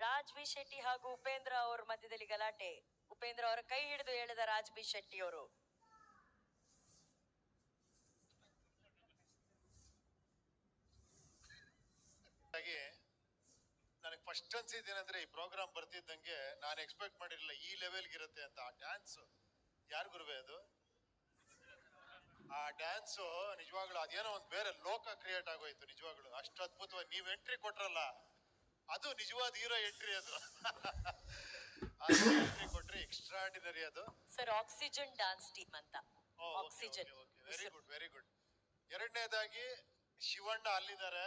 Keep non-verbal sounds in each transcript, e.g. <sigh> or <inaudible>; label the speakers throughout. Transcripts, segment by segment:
Speaker 1: Raj B Shetty ಹಾಗೂ ಉಪೇಂದ್ರ ಅವರ ಮಧ್ಯದಲ್ಲಿ ಗಲಾಟೆ. ಉಪೇಂದ್ರ ಅವರ ಕೈ ಹಿಡಿದು ಹೇಳಿದ ರಾಜ್ ಬಿ ಶೆಟ್ಟಿ ಅವರು.
Speaker 2: ನನಗೆ ಫಸ್ಟ್ ಅನ್ಸಿದ್ದೇನೆಂದ್ರೆ ಈ ಪ್ರೋಗ್ರಾಮ್ ಬರ್ತಿದ್ದಂಗೆ ನಾನು ಎಕ್ಸ್ಪೆಕ್ಟ್ ಮಾಡಿರಲಿಲ್ಲ ಈ ಲೆವೆಲ್ಗೆ ಇರುತ್ತೆ ಅಂತ. ಆ ಡ್ಯಾನ್ಸ್ ಯಾರು ಗುರುವೆ ಅದು? ಆ ಡ್ಯಾನ್ಸು ನಿಜವಾಗ್ಲೂ ಅದೇನೋ ಒಂದು ಬೇರೆ ಲೋಕ ಕ್ರಿಯೇಟ್ ಆಗೋಯ್ತು ನಿಜವಾಗ್ಲೂ. ಅಷ್ಟು ಅದ್ಭುತವಾಗಿ ನೀವು ಎಂಟ್ರಿ ಕೊಟ್ರಲ್ಲ. ಅದು ನಿಜವಾದ ಹೀರೋ ಎಂಟ್ರಿ ಅದು. ಎಂಟ್ರಿ ಕೊಟ್ರಿ ಎಕ್ಸ್ಟ್ರಾಡಿನರಿ ಅದು.
Speaker 1: ಸರ್ ಆಕ್ಸಿಜನ್ ಡಾನ್ಸ್ ಟೀಮ್ ಅಂತ. Oxygen
Speaker 2: very good very good ಎರಡನೇದಾಗಿ ಶಿವಣ್ಣ ಅಲ್ಲಿದ್ದಾರೆ.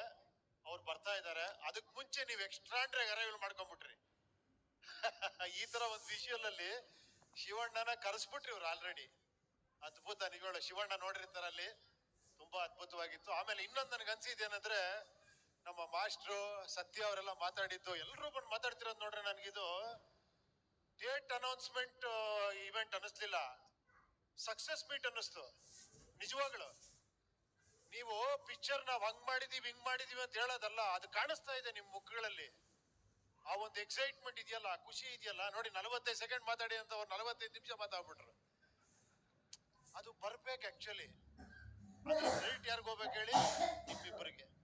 Speaker 2: ಅವ್ರು ಬರ್ತಾ ಇದ್ದಾರೆ. ಅದಕ್ಕೆ ಮುಂಚೆ ನೀವು ಎಕ್ಸ್ಟ್ರಾಂಡ್ರೆ ಅರೈವಲ್ ಮಾಡ್ಕೊಂಡ್ಬಿಟ್ರಿ. ಈ ತರ ಒಂದು ವಿಷುವಲ್ ಅಲ್ಲಿ ಶಿವಣ್ಣನ ಕರೆಸ್ಬಿಟ್ರಿ ಇವ್ರು ಆಲ್ರೆಡಿ ಅದ್ಭುತ ನಿಜವಾಗ್ಲೂ ಶಿವಣ್ಣ ನೋಡಿರ್ತಾರ ಅಲ್ಲಿ ತುಂಬಾ ಅದ್ಭುತವಾಗಿತ್ತು. ಆಮೇಲೆ ಇನ್ನೊಂದು ನನಗೆ ಅನ್ಸಿದ್ ಏನಂದ್ರೆ ನಮ್ಮ ಮಾಸ್ಟ್ರು ಸತ್ಯ ಅವರೆಲ್ಲ ಮಾತಾಡಿದ್ದು ಎಲ್ಲರೂ ಬಂದು ಮಾತಾಡ್ತಿರೋದು ನೋಡ್ರಿ ನನಗಿದು. ಡೇಟ್ ಅನೌನ್ಸ್ಮೆಂಟ್ ಇವೆಂಟ್ ಅನ್ನಿಸ್ಲಿಲ್ಲ. ಸಕ್ಸಸ್ ಮೀಟ್ ಅನ್ನಿಸ್ತು. ನಿಜವಾಗ್ಲು. ನೀವು ಪಿಕ್ಚರ್ ನಾವು ಹಂಗ್ ಮಾಡಿದೀವಿ, ಹಿಂಗ್ ಮಾಡಿದೀವಿ ಅಂತ ಹೇಳೋದಲ್ಲ, ಅದು ಕಾಣಿಸ್ತಾ ಇದೆ ನಿಮ್ ಮುಖಗಳಲ್ಲಿ. ಆ ಒಂದು ಎಕ್ಸೈಟ್ಮೆಂಟ್ ಇದೆಯಲ್ಲ, ಖುಷಿ ಇದೆಯಲ್ಲ, ನೋಡಿ ನಲವತ್ತೈದು ಸೆಕೆಂಡ್ ಮಾತಾಡಿ ಅಂತ ಅವ್ರು ನಲವತ್ತೈದು ನಿಮಿಷ ಮಾತಾಡ್ಬಿಟ್ರು. ಅದು ಬರ್ಬೇಕು ಆಕ್ಚುಲಿ ಕ್ರೆಡಿಟ್ ಯಾರಿಗ್ ಹೋಗ್ಬೇಕು ಹೇಳಿ? ನಿಮ್ಮಿಬ್ಬರಿಗೆ.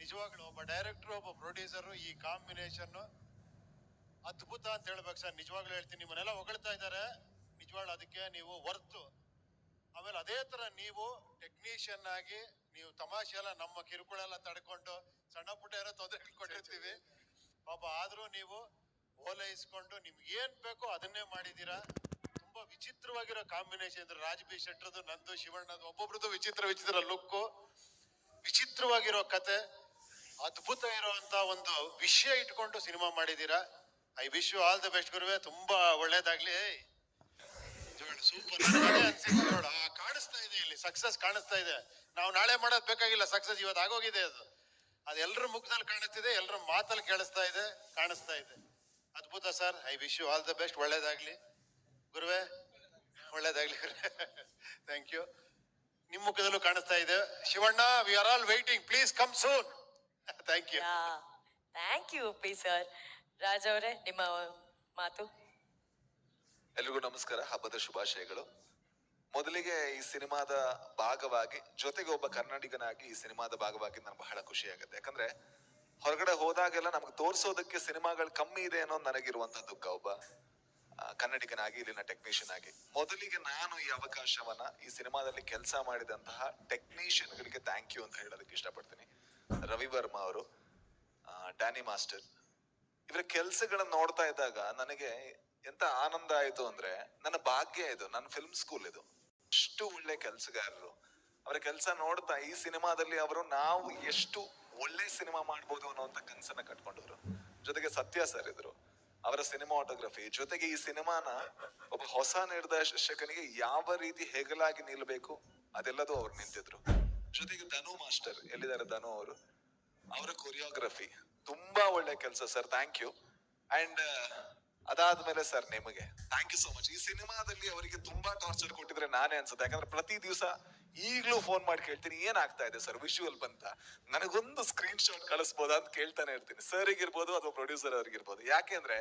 Speaker 2: ನಿಜವಾಗ್ಲು ಒಬ್ಬ ಡೈರೆಕ್ಟರ್ ಒಬ್ಬ ಪ್ರೊಡ್ಯೂಸರ್ ಈ ಕಾಂಬಿನೇಷನ್ ಅದ್ಭುತ ಅಂತ ಹೇಳ್ಬೇಕು ಸರ್. ನಿಜವಾಗ್ಲೂ ಹೇಳ್ತೀನಿ. ನಿಮ್ಮನ್ನೆಲ್ಲ ಹೊಗಳ್ತಾ ಇದ್ದಾರೆ. ನಿಜವಾಗ್ಲೂ ಅದಕ್ಕೆ ನೀವು ವರ್ತು ಆಮೇಲೆ ಅದೇ ಥರ ನೀವು ಟೆಕ್ನಿಷಿಯನ್ ಆಗಿ ನೀವು ತಮಾಷೆ ಎಲ್ಲ ನಮ್ಮ ಕಿರುಕುಳ ಎಲ್ಲ ತಡ್ಕೊಂಡು ಸಣ್ಣ ಪುಟ್ಟ ಏನೋ ತೊಂದರೆ ಕೊಟ್ಟಿರ್ತೀವಿ ಪಾಪ ಆದರೂ ನೀವು ಓಲೈಸ್ಕೊಂಡು ನಿಮ್ಗೇನು ಬೇಕೋ ಅದನ್ನೇ ಮಾಡಿದೀರಾ ತುಂಬ ವಿಚಿತ್ರವಾಗಿರೋ ಕಾಂಬಿನೇಷನ್ ಇದ್ರೆ ರಾಜ್ ಬಿ ನಂದು ಶಿವಣ್ಣದು ಒಬ್ಬೊಬ್ರದ್ದು ವಿಚಿತ್ರ ವಿಚಿತ್ರ ಲುಕ್ಕು. ವಿಚಿತ್ರವಾಗಿರೋ ಕತೆ. ಅದ್ಭುತ ಇರುವಂತ ಒಂದು ವಿಷಯ ಇಟ್ಕೊಂಡು ಸಿನಿಮಾ ಮಾಡಿದೀರಾ I wish you all the best ಗುರುವೆ, ತುಂಬಾ ಒಳ್ಳೇದಾಗ್ಲಿ. ಸೂಪರ್. ಕಾಣಿಸ್ತಾ ಇದೆ ಇಲ್ಲಿ, ಸಕ್ಸಸ್ ಕಾಣಿಸ್ತಾ ಇದೆ. ನಾವು ನಾಳೆ ಮಾಡೋದ್ ಬೇಕಾಗಿಲ್ಲ, ಸಕ್ಸಸ್ ಇವತ್ತು ಆಗೋಗಿದೆ ಅದು. ಅದು ಎಲ್ಲರ ಮುಖದಲ್ಲಿ ಕಾಣಿಸ್ತಿದೆ ಎಲ್ಲರ ಮಾತಲ್ಲಿ ಕೇಳಿಸ್ತಾ ಇದೆ, ಕಾಣಿಸ್ತಾ ಇದೆ. ಅದ್ಭುತ sir, I wish you all the best, ಒಳ್ಳೇದಾಗ್ಲಿ. ಗುರುವೆ, ಒಳ್ಳೇದಾಗ್ಲಿ ಥ್ಯಾಂಕ್ ಯು. ನಿಮ್ಮ ಮುಖದಲ್ಲೂ ಕಾಣಿಸ್ತಾ ಇದೆ. Shivanna we are all waiting please come soon thank you
Speaker 1: thank you P sir Raja ಅವರೇ ನಿಮ್ಮ ಮಾತು?
Speaker 3: ಎಲ್ರಿಗೂ ನಮಸ್ಕಾರ ಹಬ್ಬದ ಶುಭಾಶಯಗಳು. ಮೊದಲಿಗೆ ಈ ಸಿನಿಮಾದ ಭಾಗವಾಗಿ ಜೊತೆಗೆ ಒಬ್ಬ ಕನ್ನಡಿಗನಾಗಿ ಈ ಸಿನಿಮಾದ ಭಾಗವಾಗಿ ನನಗೆ ಬಹಳ ಖುಷಿ ಆಗುತ್ತೆ ಯಾಕಂದ್ರೆ ಹೊರಗಡೆ ಹೋದಾಗೆಲ್ಲ ನಮ್ಗೆ ತೋರಿಸೋದಕ್ಕೆ ಸಿನಿಮಾಗಳು ಕಮ್ಮಿ ಇದೆ ಅನ್ನೋ ನನಗಿರುವಂತ ದುಃಖ ಒಬ್ಬ ಆ, ಕನ್ನಡಿಗನಾಗಿ ಇಲ್ಲಿನ ಟೆಕ್ನಿಷಿಯನ್ ಆಗಿ. ಮೊದಲಿಗೆ ನಾನು ಈ ಅವಕಾಶವನ್ನ ಈ ಸಿನಿಮಾದಲ್ಲಿ ಕೆಲಸ ಮಾಡಿದಂತಹ ಟೆಕ್ನಿಷಿಯನ್ಗಳಿಗೆ ಥ್ಯಾಂಕ್ ಯು ಅಂತ ಹೇಳೋದಕ್ಕೆ ಇಷ್ಟಪಡ್ತೀನಿ. ರವಿ ವರ್ಮಾ ಅವರು ಡ್ಯಾನಿ ಮಾಸ್ಟರ್, ಇವರ ಕೆಲಸಗಳನ್ನ ನೋಡ್ತಾ ಇದ್ದಾಗ ನನಗೆ ಎಂತ ಆನಂದ ಆಯ್ತು ಅಂದ್ರೆ ನನ್ನ ಭಾಗ್ಯ ಇದು, ನನ್ನ ಫಿಲ್ಮ್ ಸ್ಕೂಲ್ ಇದು. ಅಷ್ಟು ಒಳ್ಳೆ ಕೆಲಸಗಾರರು. ಅವರ ಕೆಲಸ ನೋಡ್ತಾ ಈ ಸಿನಿಮಾದಲ್ಲಿ ಅವರು ನಾವು ಎಷ್ಟು ಒಳ್ಳೆ ಸಿನಿಮಾ ಮಾಡ್ಬೋದು ಅನ್ನೋಂತ ಕನಸನ್ನ ಕಟ್ಕೊಂಡವರು. ಜೊತೆಗೆ ಸತ್ಯ ಸರ್ ಇದ್ರು. ಅವರ ಸಿನಿಮಾಟೋಗ್ರಫಿ ಜೊತೆಗೆ ಈ ಸಿನಿಮಾನ ಒಬ್ಬ ಹೊಸ ನಿರ್ದೇಶಕನಿಗೆ ಯಾವ ರೀತಿ ಹೆಗಲಾಗಿ ನಿಲ್ಬೇಕು ಅದೆಲ್ಲದೂ ಅವ್ರು ನಿಂತಿದ್ರು. ಜೊತೆಗೆ ಧನು ಮಾಸ್ಟರ್, ಎಲ್ಲಿದ್ದಾರೆ ಧನು ಅವರು? ಅವರ ಕೊರಿಯೋಗ್ರಫಿ ತುಂಬಾ ಒಳ್ಳೆ ಕೆಲಸ ಸರ್ ಥ್ಯಾಂಕ್ ಯು ಅಂಡ್ ಅದಾದ್ಮೇಲೆ ಸರ್ ನಿಮಗೆ ಥ್ಯಾಂಕ್ ಯು ಸೋ ಮಚ್ ಈ ಸಿನಿಮಾದಲ್ಲಿ ಅವರಿಗೆ ತುಂಬಾ ಟಾರ್ಚರ್ ಕೊಟ್ಟಿದ್ರೆ ನಾನೇ ಅನ್ಸುತ್ತೆ. ಯಾಕಂದ್ರೆ ಪ್ರತಿ ದಿವಸ ಈಗ್ಲೂ ಫೋನ್ ಮಾಡಿ ಕೇಳ್ತೀನಿ, ಏನಾಗ್ತಾ ಇದೆ ಸರ್ ವಿಶುವಲ್ ಬಂತ? ನನಗೊಂದು ಸ್ಕ್ರೀನ್ ಶಾಟ್ ಕಳಿಸ್ಬೋದಾ ಅಂತ ಕೇಳ್ತಾನೆ ಇರ್ತೀನಿ. ಸರ್ ಇರ್ಬೋದು ಅಥವಾ ಪ್ರೊಡ್ಯೂಸರ್ ಅವ್ರಿಗಿರ್ಬೋದು. ಯಾಕೆಂದ್ರೆ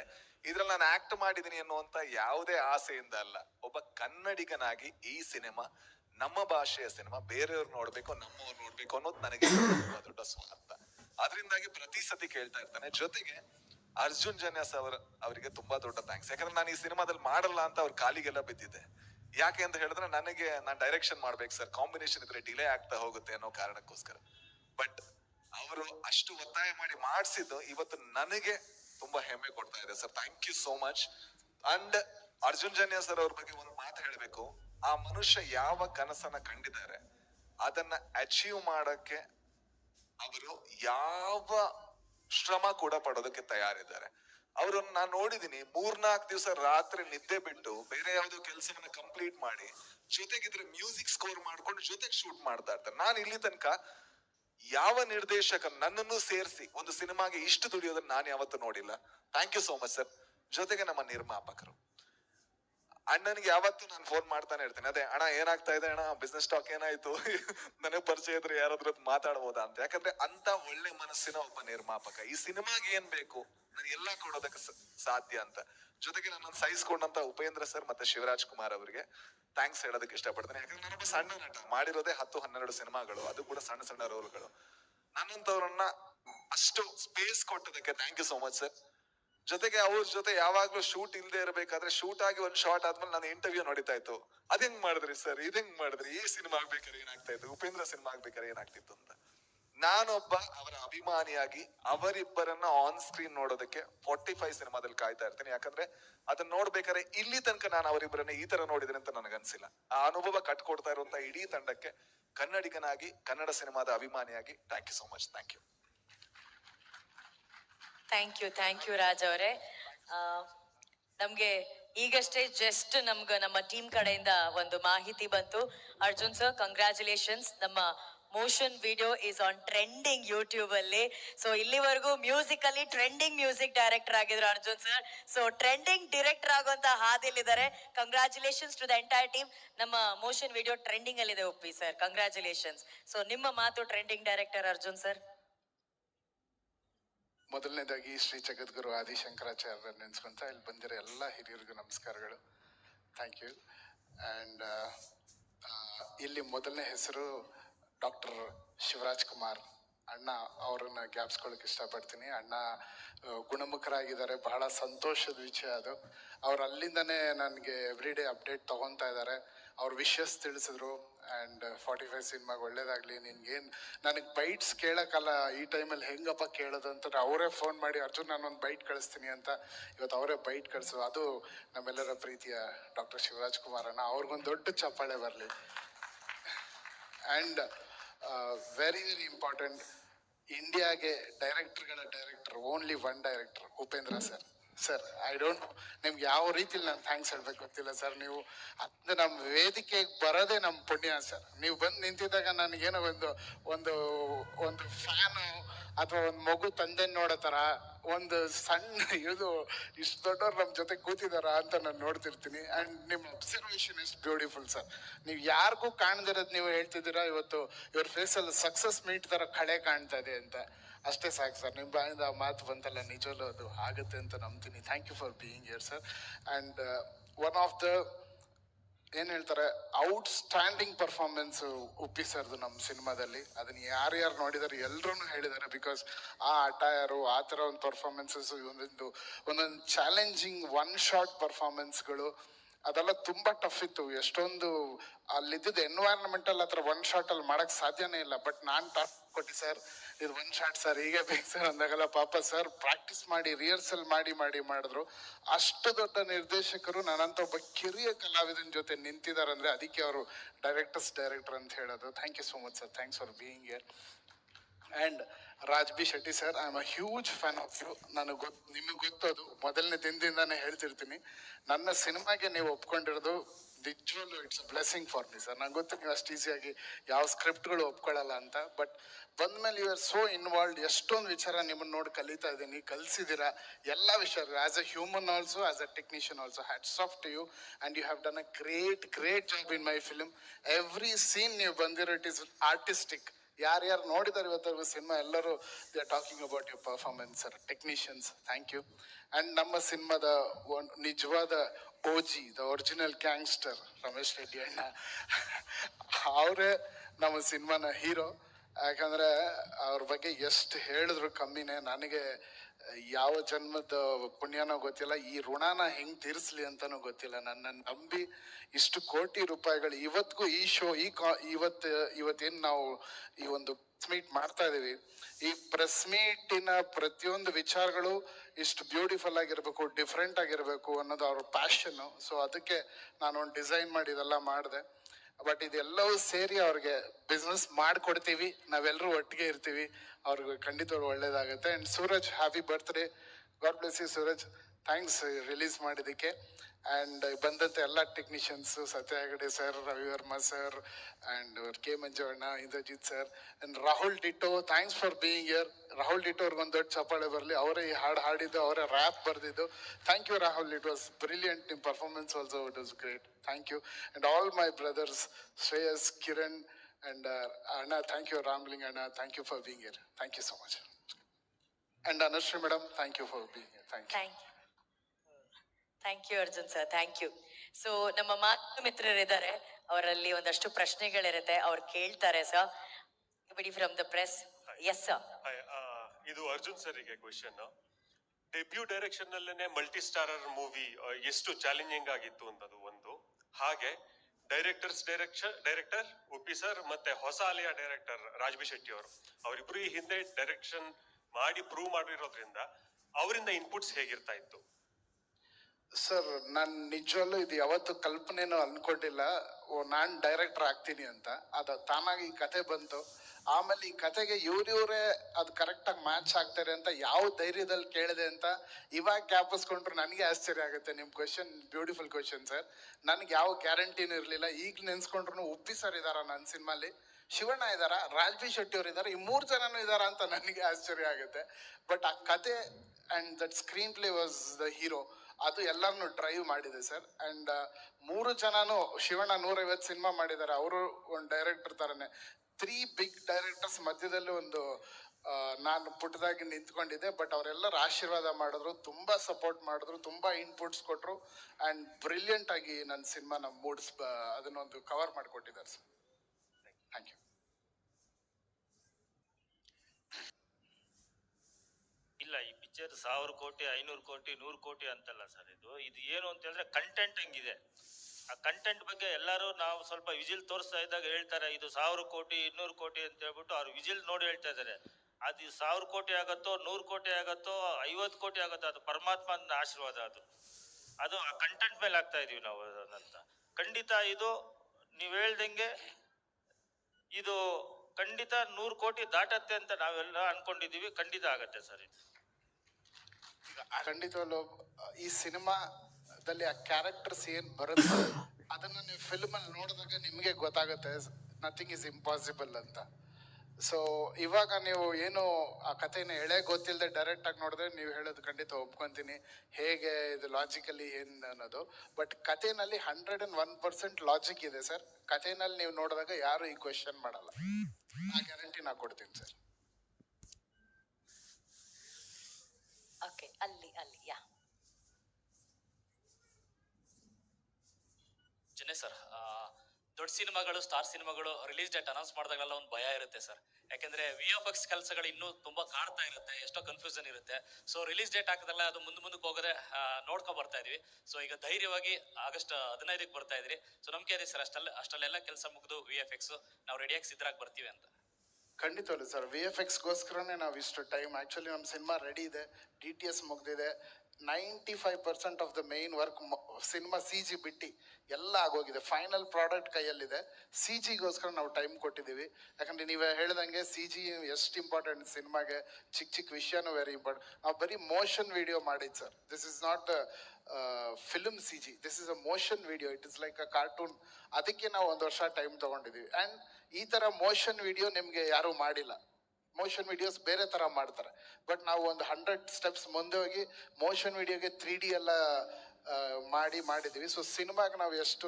Speaker 3: ಇದ್ರಲ್ಲಿ ನಾನು ಆಕ್ಟ್ ಮಾಡಿದೀನಿ ಅನ್ನುವಂತ ಯಾವುದೇ ಆಸೆಯಿಂದ ಅಲ್ಲ. ಒಬ್ಬ ಕನ್ನಡಿಗನಾಗಿ ಈ ಸಿನಿಮಾ, ನಮ್ಮ ಭಾಷೆಯ ಸಿನಿಮಾ, ಬೇರೆಯವ್ರು ನೋಡ್ಬೇಕು, ನಮ್ಮವ್ರು ನೋಡ್ಬೇಕು ಅನ್ನೋದು ನನಗೆ ದೊಡ್ಡ ಸ್ವಾರ್ಥ. ಅದರಿಂದಾಗಿ ಪ್ರತಿ ಸತಿ ಕೇಳ್ತಾ ಇರ್ತಾನೆ. ಜೊತೆಗೆ ಅರ್ಜುನ್ ಜನ್ಯಾಸ್ ಅವರ ಅವರಿಗೆ ತುಂಬಾ ದೊಡ್ಡ ಥ್ಯಾಂಕ್ಸ್ ಯಾಕಂದ್ರೆ ನಾನು ಈ ಸಿನಿಮಾದಲ್ಲಿ ಮಾಡಲ್ಲ ಅಂತ ಅವ್ರ ಕಾಲಿಗೆಲ್ಲ ಬಿದ್ದಿದ್ದೆ ಯಾಕೆ ಅಂತ ಹೇಳಿದ್ರೆ ನನಗೆ ನಾನು ಡೈರೆಕ್ಷನ್ ಮಾಡ್ಬೇಕು ಸರ್ ಕಾಂಬಿನೇಷನ್ ಇದ್ರೆ ಡಿಲೇ ಆಗ್ತಾ ಹೋಗುತ್ತೆ ಅನ್ನೋ ಕಾರಣಕ್ಕೋಸ್ಕರ. ಬಟ್ ಅವರು ಅಷ್ಟು ಒತ್ತಾಯ ಮಾಡಿ ಮಾಡಿಸಿದ್ದು ಇವತ್ತು ನನಗೆ ತುಂಬಾ ಹೆಮ್ಮೆ ಕೊಡ್ತಾ ಇದೆ sir thank you so much and Arjun Janya sir ಅವ್ರ ಬಗ್ಗೆ ಒಂದು ಮಾತು ಹೇಳಬೇಕು. ಆ ಮನುಷ್ಯ ಯಾವ ಕನಸನ್ನ ಕಂಡಿದ್ದಾರೆ, ಅದನ್ನ ಅಚೀವ್ ಮಾಡಕ್ಕೆ ಅವರು ಯಾವ ಶ್ರಮ ಕೂಡ ಪಡೋದಕ್ಕೆ ತಯಾರಿದ್ದಾರೆ. ಅವರನ್ನ ನಾನು ನೋಡಿದೀನಿ ಮೂರ್ನಾಲ್ಕು ದಿವಸ ರಾತ್ರಿ ನಿದ್ದೆ ಬಿಟ್ಟು ಬೇರೆ ಯಾವ್ದೋ ಕೆಲಸವನ್ನ ಕಂಪ್ಲೀಟ್ ಮಾಡಿ, ಜೊತೆಗಿದ್ರೆ ಮ್ಯೂಸಿಕ್ ಸ್ಕೋರ್ ಮಾಡ್ಕೊಂಡು ಜೊತೆಗೆ ಶೂಟ್ ಮಾಡ್ತಾ ಇರ್ತಾರೆ. ನಾನು ಇಲ್ಲಿ ತನಕ ಯಾವ ನಿರ್ದೇಶಕ ನನ್ನನ್ನು ಸೇರಿಸಿ ಒಂದು ಸಿನಿಮಾಗೆ ಇಷ್ಟು ದುಡಿಯೋದನ್ನ ನಾನು ಯಾವತ್ತೂ ನೋಡಿಲ್ಲ. Thank you so much sir ಜೊತೆಗೆ ನಮ್ಮ ನಿರ್ಮಾಪಕರು. ಅಣ್ಣನಿಗೆ ಯಾವತ್ತೂ ನಾನು ಫೋನ್ ಮಾಡ್ತಾನೆ ಇರ್ತೇನೆ. ಅದೇ, ಅಣ್ಣ, ಏನಾಗ್ತಾ ಇದೆ ಅಣ್ಣ? ಬಿಸ್ನೆಸ್ ಸ್ಟಾಕ್ ಏನಾಯ್ತು? <laughs> ನನಗೆ ಪರಿಚಯ ಇದ್ರೆ ಯಾರಾದ್ರೂ ಮಾತಾಡಬಹುದಾ ಅಂತ. ಯಾಕಂದ್ರೆ ಅಂತ ಒಳ್ಳೆ ಮನಸ್ಸಿನ ಒಬ್ಬ ನಿರ್ಮಾಪಕ. ಈ ಸಿನಿಮಾಗೆ ಏನ್ ಬೇಕು? ನಾನು ಎಲ್ಲ ಕೊಡೋದಕ್ಕೆ ಸಾಧ್ಯ ಅಂತ. ಜೊತೆಗೆ ನನ್ನ ಸಹಿಸ್ಕೊಂಡಂತ ಉಪೇಂದ್ರ ಸರ್ ಮತ್ತೆ ಶಿವರಾಜ್ ಕುಮಾರ್ ಅವರಿಗೆ ಥ್ಯಾಂಕ್ಸ್ ಹೇಳೋದಕ್ಕೆ ಇಷ್ಟಪಡ್ತೇನೆ. ಯಾಕಂದ್ರೆ ನಾನೊಬ್ಬ ಸಣ್ಣ ನಟ. ಮಾಡಿರೋದೇ ಹತ್ತು, ಹನ್ನೆರಡು ಸಿನಿಮಾಗಳು. ಅದು ಕೂಡ ಸಣ್ಣ ಸಣ್ಣ ರೋಲ್ಗಳು ನನ್ನಂತವ್ರನ್ನ ಅಷ್ಟು space ಕೊಟ್ಟದಕ್ಕೆ thank you so much sir ಜೊತೆಗೆ ಅವ್ರ ಜೊತೆ ಯಾವಾಗ್ಲೂ ಶೂಟ್ ಇಲ್ದೇ ಇರಬೇಕಾದ್ರೆ ಶೂಟ್ ಆಗಿ ಒಂದ್ ಶಾರ್ಟ್ ಆದ್ಮೇಲೆ ನಾನು ಇಂಟರ್ವ್ಯೂ ನಡೀತಾ ಇತ್ತು. ಅದ್ ಮಾಡಿದ್ರಿ ಸರ್ ಇದ್ ಹೆಂಗ್ ಮಾಡಿದ್ರಿ? ಈ ಸಿನಿಮಾ ಆಗ್ಬೇಕಾದ್ರೆ ಏನಾಗ್ತಾ ಇತ್ತು? ಉಪೇಂದ್ರ ಸಿನಿಮಾ ಆಗ್ಬೇಕಾದ್ರೆ ಏನಾಗ್ತಿತ್ತು ಅಂತ. ನಾನೊಬ್ಬ ಅವರ ಅಭಿಮಾನಿಯಾಗಿ ಅವರಿಬ್ಬರನ್ನ ಆನ್ ಸ್ಕ್ರೀನ್ ನೋಡೋದಕ್ಕೆ ಫಾರ್ಟಿ ಫೈವ್ ಸಿನಿಮಾದಲ್ಲಿ ಕಾಯ್ತಾ ಇರ್ತೀನಿ. ಯಾಕಂದ್ರೆ ಅದನ್ನ ನೋಡ್ಬೇಕಾದ್ರೆ ಇಲ್ಲಿ ತನಕ ನಾನು ಅವರಿಬ್ಬರನ್ನ ಈ ತರ ನೋಡಿದ್ರೆ ಅಂತ ನನಗನ್ಸಿಲ್ಲ. ಆ ಅನುಭವ ಕಟ್ಕೊಡ್ತಾ ಇರುವಂತ ಇಡೀ ತಂಡಕ್ಕೆ ಕನ್ನಡಿಗನಾಗಿ ಕನ್ನಡ ಸಿನಿಮಾದ ಅಭಿಮಾನಿಯಾಗಿ thank you so much thank you
Speaker 1: thank you thank you Raj ಅವರೇ. ನಮಗೆ ಈಗಷ್ಟೇ ಜಸ್ಟ್ ನಮ್ಗ ನಮ್ಮ ಟೀಮ್ ಕಡೆಯಿಂದ ಒಂದು ಮಾಹಿತಿ ಬಂತು. ಅರ್ಜುನ್ ಸರ್ ಕಂಗ್ರ್ಯಾಚುಲೇಷನ್ಸ್ ನಮ್ಮ motion video is on trending YouTube ಅಲ್ಲಿ. ಸೊ ಇಲ್ಲಿವರೆಗೂ ಮ್ಯೂಸಿಕ್ ಅಲ್ಲಿ ಟ್ರೆಂಡಿಂಗ್ ಮ್ಯೂಸಿಕ್ ಡೈರೆಕ್ಟರ್ ಆಗಿದ್ರು Arjun sir so trending director ಆಗುವಂತ ಹಾದಿಲ್ಲಿದ್ದಾರೆ congratulations to the entire team ನಮ್ಮ ಮೋಷನ್ ವಿಡಿಯೋ ಟ್ರೆಂಡಿಂಗ್ ಅಲ್ಲಿ ಇದೆ ಒಪ್ಪಿ ಸರ್ ಕಂಗ್ರಾಚುಲೇಷನ್ಸ್ ಸೊ ನಿಮ್ಮ ಮಾತು ಟ್ರೆಂಡಿಂಗ್ ಡೈರೆಕ್ಟರ್ ಅರ್ಜುನ್ ಸರ್
Speaker 4: ಮೊದಲನೇದಾಗಿ ಶ್ರೀ ಜಗದ್ಗುರು ಆದಿಶಂಕರಾಚಾರ್ಯ ನೆನೆಸ್ಕೊಂತ ಇಲ್ಲಿ ಬಂದಿರೋ ಎಲ್ಲ ಹಿರಿಯರಿಗೂ ನಮಸ್ಕಾರಗಳು. ಥ್ಯಾಂಕ್ ಯು ಆ್ಯಂಡ್ ಇಲ್ಲಿ ಮೊದಲನೇ ಹೆಸರು ಡಾಕ್ಟರ್ ಶಿವರಾಜ್ ಕುಮಾರ್. ಅಣ್ಣ ಅವ್ರನ್ನ ಜ್ಞಾಪಿಸ್ಕೊಳ್ಳೋಕೆ ಇಷ್ಟಪಡ್ತೀನಿ. ಅಣ್ಣ ಆ, ಗುಣಮುಖರಾಗಿದ್ದಾರೆ. ಬಹಳ ಸಂತೋಷದ ವಿಷಯ ಅದು. ಅವ್ರು ಅಲ್ಲಿಂದನೇ ನನಗೆ ಎವ್ರಿ ಡೇ ಅಪ್ಡೇಟ್ ತೊಗೊತಾ ಇದ್ದಾರೆ. ಅವ್ರ ವಿಷಸ್ ತಿಳಿಸಿದ್ರು. ಆ್ಯಂಡ್ ಫಾರ್ಟಿ ಫೈವ್ ಸಿನಿಮಾಗೆ ಒಳ್ಳೇದಾಗಲಿ. ನಿನ್ಗೇನು, ನನಗೆ ಬೈಟ್ಸ್ ಕೇಳೋಕ್ಕಲ್ಲ. ಈ ಟೈಮಲ್ಲಿ ಹೆಂಗಪ್ಪ ಕೇಳೋದು ಅಂತ ಅವರೇ ಫೋನ್ ಮಾಡಿ, ಅರ್ಜುನ್, ನಾನೊಂದು ಬೈಟ್ ಕಳಿಸ್ತೀನಿ ಅಂತ. ಇವತ್ತು ಅವರೇ ಬೈಟ್ ಕಳಿಸು. ಅದು ನಮ್ಮೆಲ್ಲರ ಪ್ರೀತಿಯ ಡಾಕ್ಟರ್ ಶಿವರಾಜ್ ಕುಮಾರ್ ಅಣ್ಣ. ಅವ್ರಿಗೊಂದು ದೊಡ್ಡ ಚಪ್ಪಾಳೆ ಬರಲಿ. ಆ್ಯಂಡ್ ವೆರಿ ವೆರಿ ಇಂಪಾರ್ಟೆಂಟ್ ಇಂಡಿಯಾಗೆ ಡೈರೆಕ್ಟರ್ಗಳ director only one director Upendra sir. Sir I don't ನಿಮ್ಗೆ ಯಾವ ರೀತಿಲಿ ನಾನು ಥ್ಯಾಂಕ್ಸ್ ಹೇಳ್ಬೇಕು ಗೊತ್ತಿಲ್ಲ ಸರ್ ನೀವು ಅದು ನಮ್ಮ ವೇದಿಕೆಗೆ ಬರೋದೇ ನಮ್ಮ ಪುಣ್ಯ ಸರ್ ನೀವು ಬಂದು ನಿಂತಿದ್ದಾಗ ನನಗೇನೋ ಒಂದು ಒಂದು ಒಂದು ಫ್ಯಾನು ಅಥವಾ ಒಂದು ಮಗು ತಂದೆ ನೋಡೋ ಥರ ಒಂದು ಸಣ್ಣ ಇದು ಇಷ್ಟು ದೊಡ್ಡವ್ರು ನಮ್ಮ ಜೊತೆ ಕೂತಿದಾರ ಅಂತ ನಾನು ನೋಡ್ತಿರ್ತೀನಿ. ಆ್ಯಂಡ್ ನಿಮ್ಮ ಅಬ್ಸರ್ವೇಷನ್ ಇಸ್ ಬ್ಯೂಟಿಫುಲ್ ಸರ್ ನೀವು ಯಾರಿಗೂ ಕಾಣದಿರೋದು ನೀವು ಹೇಳ್ತಿದ್ದೀರಾ, ಇವತ್ತು ಇವ್ರ ಫೇಸಲ್ಲಿ ಸಕ್ಸಸ್ ಮೀಟ್ ಥರ ಕಳೆ ಕಾಣ್ತಾ ಇದೆ ಅಂತ. ಅಷ್ಟೇ ಸಾಕು ಸರ್. ನಿಮ್ಮ ಬಾಯಿಂದ ಮಾತು ಬಂತಲ್ಲ, ನಿಜವಲ್ಲೂ ಅದು ಆಗುತ್ತೆ ಅಂತ ನಂಬ್ತೀನಿ. Thank you for being here sir and one of the ಏನ್ ಹೇಳ್ತಾರೆ ಔಟ್ ಸ್ಟ್ಯಾಂಡಿಂಗ್ ಪರ್ಫಾರ್ಮೆನ್ಸ್ ಉಪ್ಪಿ ಸರ್ದು ನಮ್ಮ ಸಿನಿಮಾದಲ್ಲಿ. ಅದನ್ನ ಯಾರ್ಯಾರು ನೋಡಿದಾರೆ ಎಲ್ಲರೂ ಹೇಳಿದ್ದಾರೆ ಬಿಕಾಸ್ ಆ ಅಟೈರು ಆ ಥರ ಒಂದು ಪರ್ಫಾರ್ಮೆನ್ಸಸ್ ಒಂದೊಂದು ಒಂದೊಂದು ಚಾಲೆಂಜಿಂಗ್ ಒನ್ ಶಾಟ್ ಪರ್ಫಾರ್ಮೆನ್ಸ್ಗಳು ಅದೆಲ್ಲ ತುಂಬಾ ಟಫ್ ಇತ್ತು. ಎಷ್ಟೊಂದು ಅಲ್ಲಿದ್ದ ಅಲ್ಲಿ ಹತ್ರ ಒನ್ ಶಾಟ್ ಅಲ್ಲಿ ಮಾಡಕ್ ಸಾಧ್ಯನೇ ಇಲ್ಲ. ಬಟ್ ನಾನ್ ಟಾಪ್ ಕೊಟ್ಟಿ ಸರ್ ಇದು ಒನ್ ಶಾಟ್ ಸರ್ ಹೀಗೆ ಬೇಕು ಸರ್ ಅಂದಾಗಲ್ಲ ಪಾಪ ಸರ್ ಪ್ರಾಕ್ಟೀಸ್ ಮಾಡಿ ರಿಹರ್ಸಲ್ ಮಾಡಿ ಮಾಡಿ, ಮಾಡಿದ್ರು. ಅಷ್ಟು ದೊಡ್ಡ ನಿರ್ದೇಶಕರು ನನ್ನಂತ ಒಬ್ಬ ಕಿರಿಯ ಕಲಾವಿದನ ಜೊತೆ ನಿಂತಿದ್ದಾರೆ ಅಂದ್ರೆ ಅದಕ್ಕೆ ಅವರು ಡೈರೆಕ್ಟರ್ಸ್ ಡೈರೆಕ್ಟರ್ ಅಂತ ಹೇಳೋದು. Thank you so much sir thanks for being here and Raj B Shetty sir I am a huge fan of you ನನಗೆ ಗೊತ್ತು ನಿಮಗೆ ಗೊತ್ತದು, ಮೊದಲನೇ ದಿನದಿಂದಾನೇ ಹೇಳ್ತಿರ್ತೀನಿ. ನನ್ನ ಸಿನಿಮಾಗೆ ನೀವು ಒಪ್ಕೊಂಡಿರೋದು ನಿಜವಲ್ಲೂ it's a blessing for me sir. ನಂಗೆ ಗೊತ್ತು ನೀವು ಅಷ್ಟು ಈಸಿಯಾಗಿ ಯಾವ ಸ್ಕ್ರಿಪ್ಟ್ಗಳು ಒಪ್ಕೊಳ್ಳಲ್ಲ ಅಂತ ಬಟ್ ಬಂದ್ಮೇಲೆ ಯು ಆರ್ ಸೋ ಇನ್ವಾಲ್ವ್ಡ್ ಎಷ್ಟೊಂದು ವಿಚಾರ ನಿಮ್ಮನ್ನ ನೋಡಿ ಕಲಿತಾ ಇದ್ದೀನಿ ಕಲಿಸಿದ್ದೀರಾ ಎಲ್ಲ ವಿಷಯ as a human also as a technician also hats off to you and you have done a great great job in my film every scene ನೀವು ಬಂದಿರೋ ಇಟ್ ಈಸ್ ಆರ್ಟಿಸ್ಟಿಕ್ ಯಾರ್ಯಾರು ನೋಡಿದಾರೆ ಇವತ್ತರೆಗೂ ಸಿನಿಮಾ, ಎಲ್ಲರೂ they are talking about your performance sir technicians thank you and ನಮ್ಮ ಸಿನಿಮಾದ ನಿಜವಾದ O G the original gangster Ramesh Reddy ಅಣ್ಣ. ಅವರೇ ನಮ್ಮ ಸಿನಿಮಾನ ಹೀರೋ ಯಾಕಂದರೆ ಅವ್ರ ಬಗ್ಗೆ ಎಷ್ಟು ಹೇಳಿದ್ರು ಕಮ್ಮಿನೇ, ನನಗೆ ಯಾವ ಜನ್ಮದ ಪುಣ್ಯನೋ ಗೊತ್ತಿಲ್ಲ, ಈ ಋಣನ ಹೆಂಗ್ ತೀರಿಸ್ಲಿ ಅಂತಾನೂ ಗೊತ್ತಿಲ್ಲ. ನನ್ನ ನಂಬಿ ಇಷ್ಟು ಕೋಟಿ ರೂಪಾಯಿಗಳು ಇವತ್ತಿಗೂ ಈ ಶೋ, ಈ ಕಾ, ಇವತ್ತು, ಇವತ್ತೇನು ನಾವು ಈ ಒಂದು ಮೀಟ್ ಮಾಡ್ತಾ ಇದೀವಿ ಈ ಪ್ರೆಸ್ ಮೀಟಿನ ಪ್ರತಿಯೊಂದು ವಿಚಾರಗಳು ಇಷ್ಟು ಬ್ಯೂಟಿಫುಲ್ ಆಗಿರ್ಬೇಕು ಡಿಫ್ರೆಂಟ್ ಆಗಿರ್ಬೇಕು ಅನ್ನೋದು ಅವ್ರ ಪ್ಯಾಷನ್ನು ಸೊ ಅದಕ್ಕೆ ನಾನು ಒಂದು ಡಿಸೈನ್ ಮಾಡಿ ಇದೆಲ್ಲ ಮಾಡಿದೆ. ಬಟ್ ಇದೆಲ್ಲವೂ ಸೇರಿ ಅವ್ರಿಗೆ ಬಿಸ್ನೆಸ್ ಮಾಡ್ಕೊಡ್ತೀವಿ. ನಾವೆಲ್ಲರೂ ಒಟ್ಟಿಗೆ ಇರ್ತೀವಿ. ಅವ್ರಿಗೆ ಖಂಡಿತ ಒಳ್ಳೇದಾಗುತ್ತೆ. And Suraj happy birthday God bless you Suraj. Thanks release ಮಾಡಿದ್ದಕ್ಕೆ. ಆ್ಯಂಡ್ ಬಂದಂಥ ಎಲ್ಲ technicians Satya Hegde sir Ravi Varma sir and K ಮಂಜುವಣ್ಣ, Indrajit sir and Rahul Dito thanks for being here Rahul Dito ಒಂದು ದೊಡ್ಡ ಚಪ್ಪಾಳೆ ಬರಲಿ. ಅವರೇ ಈ ಹಾಡು ಹಾಡಿದ್ದು, ಅವರೇ ರ್ಯಾಪ್ ಬರೆದಿದ್ದು. Thank you Rahul. It was brilliant ನಿಮ್ performance also it was great thank you and all my brothers Shreyas Kiran and ಅಣ್ಣ ಥ್ಯಾಂಕ್ ಯು ರಾಮ್ಲಿಂಗ್ ಅಣ್ಣ thank you for being here thank you so much and Anushree madam thank you for being thank you
Speaker 1: thank you Arjun sir thank you so ನಮ್ಮ ಮಾತು ಮಿತ್ರರಿದ್ದಾರೆ. ಅವರಲ್ಲಿ ಒಂದಷ್ಟು ಪ್ರಶ್ನೆಗಳಿರುತ್ತೆ. ಅವ್ರು ಕೇಳ್ತಾರೆ sir ಬಿಡಿ from the press yes sir
Speaker 5: ಆ, ಇದು ಅರ್ಜುನ್ ಸರಿಗೆ ಕ್ವೆಶನ್ ಡೆಬ್ಯೂ ಡೈರೆಕ್ಷನ್ ನಲ್ಲೇನೆ ಮಲ್ಟಿ ಸ್ಟಾರರ್ ಮೂವಿ ಎಷ್ಟು ಚಾಲೆಂಜಿಂಗ್ ಆಗಿತ್ತು ಅನ್ನೋದು ಒಂದು. ಹಾಗೆ directors direction director Uppi sir ಮತ್ತೆ ಹೊಸ ಅಲೆಯ ಡೈರೆಕ್ಟರ್ ರಾಜ್ಬಿ ಶೆಟ್ಟಿ ಅವರು. ಅವರಿಬ್ರು ಈ ಹಿಂದೆ ಡೈರೆಕ್ಷನ್ ಮಾಡಿ ಪ್ರೂವ್ ಮಾಡಿರೋದ್ರಿಂದ ಅವರಿಂದ ಇನ್ಪುಟ್ಸ್ ಹೇಗಿರ್ತಾ ಇತ್ತು?
Speaker 4: ಸರ್, ನಾನು ನಿಜವಲ್ಲೂ ಇದು ಯಾವತ್ತು ಕಲ್ಪನೆನೂ ಅನ್ಕೊಂಡಿಲ್ಲ. ಓ, ನಾನು ಡೈರೆಕ್ಟರ್ ಆಗ್ತೀನಿ ಅಂತ. ಅದು ತಾನಾಗಿ ಈ ಕತೆ ಬಂತು. ಆಮೇಲೆ ಈ ಕತೆಗೆ ಇವ್ರಿವ್ರೇ ಅದು ಕರೆಕ್ಟಾಗಿ ಮ್ಯಾಚ್ ಆಗ್ತಾರೆ ಅಂತ ಯಾವ ಧೈರ್ಯದಲ್ಲಿ ಕೇಳಿದೆ ಅಂತ ಇವಾಗ ಜ್ಞಾಪಿಸ್ಕೊಂಡ್ರು ನನಗೆ ಆಶ್ಚರ್ಯ ಆಗುತ್ತೆ. ನಿಮ್ಮ ಕ್ವಶನ್ ಬ್ಯೂಟಿಫುಲ್ ಕ್ವಶನ್ ಸರ್ ನನಗೆ ಯಾವ ಗ್ಯಾರಂಟಿನೂ ಇರಲಿಲ್ಲ. ಈಗ ನೆನ್ಸ್ಕೊಂಡ್ರು ಉಪ್ಪಿ ಸರ್ ಇದ್ದಾರ ನನ್ನ ಸಿನಿಮಾಲಿ ಶಿವಣ್ಣ ಇದ್ದಾರ ರಾಜ್ಬಿ ಶೆಟ್ಟಿ ಅವ್ರು ಇದ್ದಾರೆ ಈ ಮೂರು ಜನನೂ ಇದ್ದಾರ ಅಂತ ನನಗೆ ಆಶ್ಚರ್ಯ ಆಗುತ್ತೆ. ಬಟ್ ಆ ಕತೆ and that screenplay was the hero ಅದು ಎಲ್ಲರನ್ನು ಡ್ರೈವ್ ಮಾಡಿದೆ ಸರ್ ಅಂಡ್ ಮೂರು ಜನನು ಶಿವಣ್ಣ ನೂರೈವತ್ತು ಸಿನಿಮಾ ಮಾಡಿದ್ದಾರೆ ಅವರು ಒಂದು ಡೈರೆಕ್ಟರ್ ತರನೇ. ತ್ರೀ ಬಿಗ್ ಡೈರೆಕ್ಟರ್ಸ್ ಮಧ್ಯದಲ್ಲಿ ಒಂದು ನಾನು ಪುಟ್ಟದಾಗಿ ನಿಂತ್ಕೊಂಡಿದ್ದೆ. ಬಟ್ ಅವರೆಲ್ಲರೂ ಆಶೀರ್ವಾದ ಮಾಡಿದ್ರು, ತುಂಬಾ ಸಪೋರ್ಟ್ ಮಾಡಿದ್ರು, ತುಂಬಾ ಇನ್ಪುಟ್ಸ್ ಕೊಟ್ಟರು ಅಂಡ್ ಬ್ರಿಲಿಯಂಟ್ ಆಗಿ ನನ್ನ ಸಿನಿಮಾನ ಮೂಡ್ಸ್ ಅದನ್ನೊಂದು ಕವರ್ ಮಾಡಿಕೊಟ್ಟಿದ್ದಾರೆ ಸರ್ ಥ್ಯಾಂಕ್ ಯು
Speaker 6: ಇಲ್ಲ ಪಿಕ್ಚರ್ ಸಾವಿರ ಕೋಟಿ, ಐನೂರು ಕೋಟಿ, ನೂರು ಕೋಟಿ ಅಂತಲ್ಲ ಸರ್ ಇದು. ಇದು ಏನು ಅಂತ ಹೇಳಿದ್ರೆ ಕಂಟೆಂಟ್ ಹಂಗಿದೆ. ಆ ಕಂಟೆಂಟ್ ಬಗ್ಗೆ ಎಲ್ಲರೂ ನಾವು ಸ್ವಲ್ಪ ವಿಜಿಲ್ ತೋರಿಸ್ತಾ ಇದ್ದಾಗ ಹೇಳ್ತಾರೆ, ಇದು ಸಾವಿರ ಕೋಟಿ, ಇನ್ನೂರು ಕೋಟಿ ಅಂತ ಹೇಳ್ಬಿಟ್ಟು ಅವ್ರು ವಿಜಿಲ್ ನೋಡಿ ಹೇಳ್ತಾ ಇದ್ದಾರೆ. ಅದು ಸಾವಿರ ಕೋಟಿ ಆಗತ್ತೋ, ನೂರು ಕೋಟಿ ಆಗತ್ತೋ, ಐವತ್ತು ಕೋಟಿ ಆಗತ್ತೋ, ಅದು ಪರಮಾತ್ಮನ ಆಶೀರ್ವಾದ ಅದು. ಅದು ಆ ಕಂಟೆಂಟ್ ಮೇಲೆ ಆಗ್ತಾ ಇದೀವಿ ನಾವು ಅದನ್ನಂತ. ಖಂಡಿತ ಇದು ನೀವು ಹೇಳ್ದಂಗೆ ಇದು ಖಂಡಿತ ನೂರು ಕೋಟಿ ದಾಟತ್ತೆ ಅಂತ ನಾವೆಲ್ಲ ಅನ್ಕೊಂಡಿದೀವಿ ಖಂಡಿತ ಆಗತ್ತೆ ಸರ್ ಇದು.
Speaker 4: ಖಂಡಿತವಾಗ್ಲು ಈ ಸಿನಿಮಾದಲ್ಲಿ ಆ ಕ್ಯಾರೆಕ್ಟರ್ಸ್ ಏನ್ ಬರುತ್ತೆ, ಅದನ್ನ ನೀವು ಫಿಲ್ಮ್ ಅಲ್ಲಿ ನೋಡಿದಾಗ ನಿಮಗೆ ಗೊತ್ತಾಗುತ್ತೆ ನಥಿಂಗ್ ಇಸ್ ಇಂಪಾಸಿಬಲ್ ಅಂತ. ಸೊ ಇವಾಗ ನೀವು ಏನು ಆ ಕಥೆನ ಎಳೆ ಗೊತ್ತಿಲ್ಲದೆ ಡೈರೆಕ್ಟ್ ಆಗಿ ನೋಡಿದ್ರೆ ನೀವು ಹೇಳೋದು ಖಂಡಿತ ಒಪ್ಕೊಂತೀನಿ. ಹೇಗೆ ಇದು ಲಾಜಿಕಲಿ ಏನು ಅನ್ನೋದು. But ಕಥೆನಲ್ಲಿ hundred and one percent logic ಇದೆ ಸರ್ ಕಥೆನಲ್ಲಿ ನೀವು ನೋಡಿದಾಗ ಯಾರು ಈ ಕ್ವೆಶನ್ ಮಾಡಲ್ಲ. ಆ ಗ್ಯಾರಂಟಿ ನಾ ಕೊಡ್ತೀನಿ ಸರ್
Speaker 1: ಓಕೆ ಅಲ್ಲಿ ಅಲ್ಲಿ ಯಾ
Speaker 7: ಜನೆ ಸರ್ ದೊಡ್ಡ ಸಿನಿಮಾಗಳು ಸ್ಟಾರ್ ಸಿನಿಮಾಗಳು ರಿಲೀಸ್ ಡೇಟ್ ಅನೌನ್ಸ್ ಮಾಡಿದಾಗಲೆಲ್ಲ ಒಂದು ಭಯ ಇರುತ್ತೆ ಸರ್ ಯಾಕಂದ್ರೆ ವಿ ಎಫ್ ಎಕ್ಸ್ ಕೆಲಸಗಳು ಇನ್ನೂ ತುಂಬಾ ಕಾಣ್ತಾ ಇರುತ್ತೆ, ಎಷ್ಟೋ ಕನ್ಫ್ಯೂಷನ್ ಇರುತ್ತೆ. ಸೊ ರಿಲೀಸ್ ಡೇಟ್ ಹಾಕಿದಲ್ಲ ಅದು ಮುಂದೆ ಮುಂದಕ್ಕೆ ಹೋಗದೆ ನೋಡ್ಕೊ ಬರ್ತಾ ಇದೀವಿ. ಸೊ ಈಗ ಧೈರ್ಯವಾಗಿ ಆಗಸ್ಟ್ ಹದಿನೈದಕ್ಕೆ ಬರ್ತಾ ಇದ್ರಿ. ಸೊ ನಂಬಿಕೆ ಇದೆ ಸರ್ ಅಷ್ಟಲ್ಲ ಅಷ್ಟಲ್ಲೆಲ್ಲ ಕೆಲಸ ಮುಗಿದು ವಿ ಎಫ್ ಎಕ್ಸ್ ನಾವು ರೆಡಿಯಾಗಿ ಸಿದ್ಧರಾಗಿ ಬರ್ತೀವಿ ಅಂತ.
Speaker 4: ಖಂಡಿತವಲ್ಲ ಸರ್ ವಿ ಎಫ್ ಎಕ್ಸ್ಗೋಸ್ಕರನೇ ನಾವು ಇಷ್ಟು ಟೈಮ್ ಆ್ಯಕ್ಚುಲಿ ನಮ್ಮ ಸಿನಿಮಾ ರೆಡಿ ಇದೆ ಡಿ ಟಿ ಎಸ್ ಮುಗ್ದಿದೆ ninety five percent of the main work cinema C G ಬಿಟ್ಟು ಎಲ್ಲ ಆಗೋಗಿದೆ. ಫೈನಲ್ ಪ್ರಾಡಕ್ಟ್ ಕೈಯಲ್ಲಿದೆ. ಸಿ ಜಿಗೋಸ್ಕರ ನಾವು ಟೈಮ್ ಕೊಟ್ಟಿದ್ದೀವಿ. ಯಾಕಂದ್ರೆ ನೀವು ಹೇಳ್ದಂಗೆ ಸಿ ಜಿ ಎಷ್ಟು ಇಂಪಾರ್ಟೆಂಟ್ ಸಿನಿಮಾಗೆ ಚಿಕ್ಕ ಚಿಕ್ಕ ವಿಷಯನೂ ವೆರಿ ಇಂಪಾರ್ಟೆಂಟ್ ನಾವು ಬರೀ ಮೋಷನ್ ವಿಡಿಯೋ ಮಾಡಿದ್ದು sir. This is not film C G this is a motion video it is like a cartoon ಅದಕ್ಕೆ ನಾವು ಒಂದು ವರ್ಷ ಟೈಮ್ ತಗೊಂಡಿದ್ದೀವಿ. ಆ್ಯಂಡ್ ಈ ಥರ ಮೋಷನ್ ವಿಡಿಯೋ ನಿಮಗೆ ಯಾರೂ ಮಾಡಿಲ್ಲ. ಮೋಷನ್ ವಿಡಿಯೋಸ್ ಬೇರೆ ಥರ ಮಾಡ್ತಾರೆ. ಬಟ್ ನಾವು ಒಂದು ಹಂಡ್ರೆಡ್ ಸ್ಟೆಪ್ಸ್ ಮುಂದೆ ಹೋಗಿ ಮೋಷನ್ ವಿಡಿಯೋಗೆ ತ್ರೀ ಡಿ ಎಲ್ಲ ಮಾಡಿ ಮಾಡಿದ್ದೀವಿ ಸೊ ಸಿನಿಮಾಗೆ ನಾವು ಎಷ್ಟು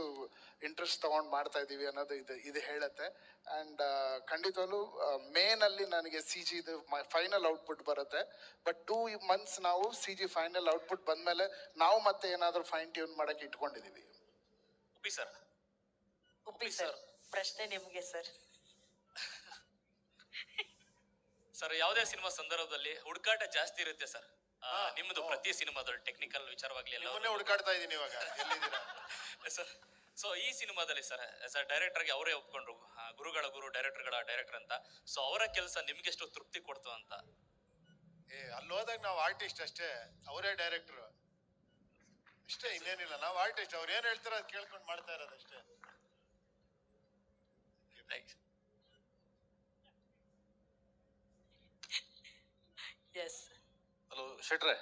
Speaker 4: ಇಂಟ್ರೆಸ್ಟ್ ತೊಗೊಂಡು ಮಾಡ್ತಾ ಇದ್ದೀವಿ ಅನ್ನೋದು ಇದು ಇದು ಹೇಳುತ್ತೆ. ಆ್ಯಂಡ್ ಖಂಡಿತವಾಗ್ಲೂ ಮೇನಲ್ಲಿ ನನಗೆ ಸಿ ಜಿದು ಫೈನಲ್ ಔಟ್ಪುಟ್ ಬರುತ್ತೆ. ಬಟ್ ಟೂ ಮಂತ್ಸ್ ನಾವು ಸಿ ಜಿ ಫೈನಲ್ ಔಟ್ಪುಟ್ ಬಂದಮೇಲೆ ನಾವು ಮತ್ತೆ ಏನಾದರೂ ಫೈನ್ ಟ್ಯೂನ್ ಮಾಡೋಕ್ಕೆ ಇಟ್ಕೊಂಡಿದ್ದೀವಿ
Speaker 7: ಉಪ್ಪಿ ಸರ್.
Speaker 1: ಉಪ್ಪಿ ಸರ್. ಪ್ರಶ್ನೆ ನಿಮಗೆ ಸರ್.
Speaker 7: ಸರ್ ಯಾವುದೇ ಸಿನಿಮಾ ಸಂದರ್ಭದಲ್ಲಿ ಹುಡುಕಾಟ ಜಾಸ್ತಿ ಇರುತ್ತೆ ಸರ್. ನಿಮ್ಮದು ಪ್ರತಿ ಸಿನಿಮಾದಲ್ಲಿ ಟೆಕ್ನಿಕಲ್ ವಿಚಾರವಾಗ್ಲಿ ಎಲ್ಲ
Speaker 2: ನಿಮ್ಮನ್ನೇ ಹುಡುಕಾಡ್ತಾ ಇದೀನಿ ಇವಾಗ. ಎಲ್ಲಿದ್ದೀರಾ? <laughs>
Speaker 7: ಸರ್ ಸೊ ಈ ಸಿನಿಮಾದಲ್ಲಿ ಸರ್ ಸರ್ ಡೈರೆಕ್ಟರ್ಗೆ ಅವರೇ ಒಪ್ಕೊಂಡ್ರು. ಆ, ಗುರುಗಳ ಗುರು ಡೈರೆಕ್ಟರ್ಗಳ ಡೈರೆಕ್ಟರ್ ಅಂತ. ಸೊ ಅವರ ಕೆಲಸ ನಿಮ್ಗೆ ಎಷ್ಟು ತೃಪ್ತಿ ಕೊಡ್ತು ಅಂತ?
Speaker 2: ಏ ಅಲ್ಲಿ ಹೋದಾಗ ನಾವು ಆರ್ಟಿಸ್ಟ್ ಅಷ್ಟೇ. ಅವರೇ ಡೈರೆಕ್ಟರ್ ಅಷ್ಟೇ ಇನ್ನೇನಿಲ್ಲ. ನಾವು ಆರ್ಟಿಸ್ಟ್ ಅವ್ರು ಏನ್ ಹೇಳ್ತಾರೋ ಅದು ಕೇಳ್ಕೊಂಡು ಮಾಡ್ತಾ ಇರೋದು ಅಷ್ಟೇ
Speaker 1: ಎಸ್
Speaker 8: ಹಲೋ ಶೆಟ್ರೆ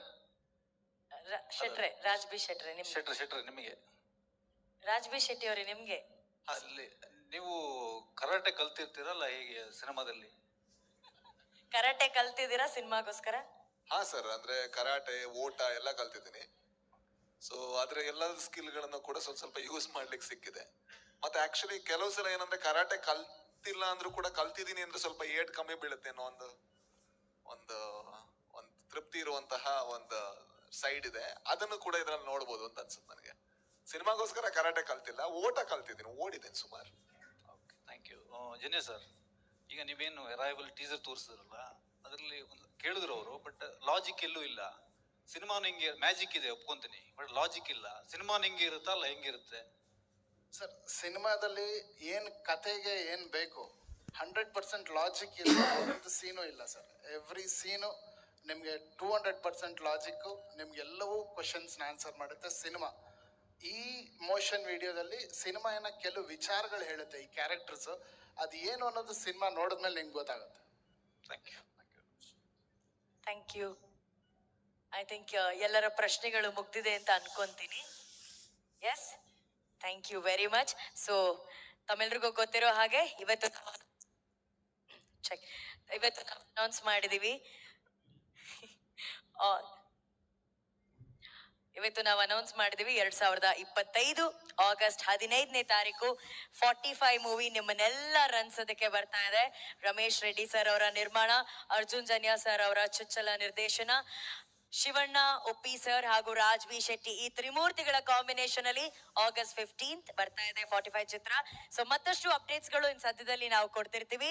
Speaker 1: ಶೆಟ್ರೆ ರಾಜ್ ಬಿ ಶೆಟ್ರೆ ನಿಮ್ಗೆ.
Speaker 8: ಶೆಟ್ರೆ ಶೆಟ್ರೆ ನಿಮಗೆ?
Speaker 1: ರಾಜ್ ಬಿ ಶೆಟ್ಟಿ ಅವರೇ ನಿಮಗೆ?
Speaker 8: ಅಲ್ಲಿ ನೀವು ಕರಾಟೆ ಕಲ್ತಿರ್ತೀರಲ್ಲ ಹೇಗೆ ಸಿನಿಮಾದಲ್ಲಿ?
Speaker 1: ಕರಾಟೆ ಕಲ್ತಿದ್ದೀರಾ ಸಿನಿಮಾಗೋಸ್ಕರ?
Speaker 3: ಹಾ ಸರ್ ಅಂದ್ರೆ ಕರಾಟೆ ಓಟ ಎಲ್ಲ ಕಲ್ತಿದ್ದೀನಿ. ಸೊ ಅದ್ರ ಎಲ್ಲ ಸ್ಕಿಲ್ಗಳನ್ನು ಕೂಡ ಸ್ವಲ್ಪ ಸ್ವಲ್ಪ ಯೂಸ್ ಮಾಡ್ಲಿಕ್ಕೆ ಸಿಕ್ಕಿದೆ. ಮತ್ತೆ ಆಕ್ಚುಲಿ ಕೆಲವು ಸಲ ಏನಂದ್ರೆ ಕರಾಟೆ ಕಲ್ತಿಲ್ಲ ಅಂದ್ರೂ ಕೂಡ ಕಲ್ತಿದ್ದೀನಿ ಅಂದ್ರೆ ಸ್ವಲ್ಪ ಏಟ್ ಕಮ್ಮಿ ಬೀಳುತ್ತೆ ಅನ್ನೋ ಒಂದು ಒಂದು ಒಂದು ತೃಪ್ತಿ ಇರುವಂತಹ ಒಂದು ಸೈಡ್ ಇದೆ. ಅದನ್ನು ಕೂಡ ಇದ್ರಲ್ಲಿ ನೋಡ್ಬೋದು ಅಂತ ಅನ್ಸುತ್ತೆ ನನಗೆ. ಸಿನಿಮಾಗೋಸ್ಕರ ಕರಾಟೆ ಕಲ್ತಿಲ್ಲ ಓಟ ಕಲ್ತಿದ್ದೀನಿ ಓಡಿದ್ದೀನಿ ಸುಮಾರು.
Speaker 8: Okay thank you Janya sir ಈಗ ನೀವೇನು ಅರೈವಲ್ ಟೀಸರ್ ತೋರಿಸಿದ್ರಲ್ಲ ಅದರಲ್ಲಿ ಒಂದು ಕೇಳಿದ್ರು ಅವರು ಬಟ್ ಲಾಜಿಕ್ ಎಲ್ಲೂ ಇಲ್ಲ. ಸಿನಿಮಾ ಹಿಂಗೆ ಮ್ಯಾಜಿಕ್ ಇದೆ ಒಪ್ಕೊಂತೀನಿ ಬಟ್ ಲಾಜಿಕ್ ಇಲ್ಲ. ಸಿನಿಮಾ ಹಿಂಗೆ ಇರುತ್ತಾ ಅಲ್ಲ ಹೆಂಗಿರುತ್ತೆ
Speaker 4: ಸರ್ ಸಿನಿಮಾದಲ್ಲಿ ಏನು ಕತೆಗೆ ಏನು ಬೇಕು ಹಂಡ್ರೆಡ್ ಪರ್ಸೆಂಟ್ ಲಾಜಿಕ್ ಇಲ್ಲ ಒಂದು ಸೀನು ಇಲ್ಲ ಸರ್ ಎವ್ರಿ ಸೀನು ನಿಮಗೆ ಟೂ ಹಂಡ್ರೆಡ್ ಪರ್ಸೆಂಟ್ ಲಾಜಿಕ್ಕು ನಿಮಗೆಲ್ಲವೂ ಕ್ವಶನ್ಸ್ನ ಆನ್ಸರ್ ಮಾಡುತ್ತೆ ಸಿನಿಮಾ ಈ ಮೋಷನ್ ವಿಡಿಯೋದಲ್ಲಿ ಸಿನಿಮಾ ಏನೋ ಕೆಲವು ವಿಚಾರಗಳು ಹೇಳುತ್ತೆ ಈ ಕ್ಯಾರೆಕ್ಟರ್ಸ್ ಅದು ಏನು ಅನ್ನೋದು ಸಿನಿಮಾ ನೋಡಿದ್ಮೇಲೆ ನಿಮ್ಗೆ ಗೊತ್ತಾಗುತ್ತೆ.
Speaker 8: Thank you thank you
Speaker 1: thank you I think ಎಲ್ಲರ ಪ್ರಶ್ನೆಗಳು ಮುಗ್ದಿದೆ ಅಂತ ಅನ್ಕೊಂತೀನಿ. Yes thank you very much so ತಮ್ಮೆಲ್ರಿಗೂ ಗೊತ್ತಿರೋ ಹಾಗೆ ಇವತ್ತು ಚೆಕ್ ಇವತ್ತು ಅನೌನ್ಸ್ ಮಾಡಿದೀವಿ. ಆ, ಇವತ್ತು ನಾವು ಅನೌನ್ಸ್ ಮಾಡಿದೀವಿ ಎರಡ್ ಸಾವಿರದ ಇಪ್ಪತ್ತೈದು ಆಗಸ್ಟ್ ಹದಿನೈದನೇ ತಾರೀಕು ಫಾರ್ಟಿ ಫೈವ್ ಮೂವಿ ನಿಮ್ಮನ್ನೆಲ್ಲ ರನ್ಸೋದಕ್ಕೆ ಬರ್ತಾ ಇದೆ. ರಮೇಶ್ ರೆಡ್ಡಿ ಸರ್ ಅವರ ನಿರ್ಮಾಣ ಅರ್ಜುನ್ ಜನ್ಯಾ ಸರ್ ಅವರ ಚುಚ್ಚಲ ನಿರ್ದೇಶನ ಶಿವಣ್ಣ ಒಪ್ಪಿ ಸರ್ ಹಾಗೂ ರಾಜ್ ಬಿ ಶೆಟ್ಟಿ ಈ ತ್ರಿಮೂರ್ತಿಗಳ ಕಾಂಬಿನೇಷನ್ ಅಲ್ಲಿ ಆಗಸ್ಟ್ ಫಿಫ್ಟೀನ್ತ್ ಬರ್ತಾ ಇದೆ ಫಾರ್ಟಿ ಫೈವ್ ಚಿತ್ರ. ಸೊ ಮತ್ತಷ್ಟು ಅಪ್ಡೇಟ್ಸ್ಗಳು ಇನ್ ಸದ್ಯದಲ್ಲಿ ನಾವು ಕೊಡ್ತಿರ್ತೀವಿ.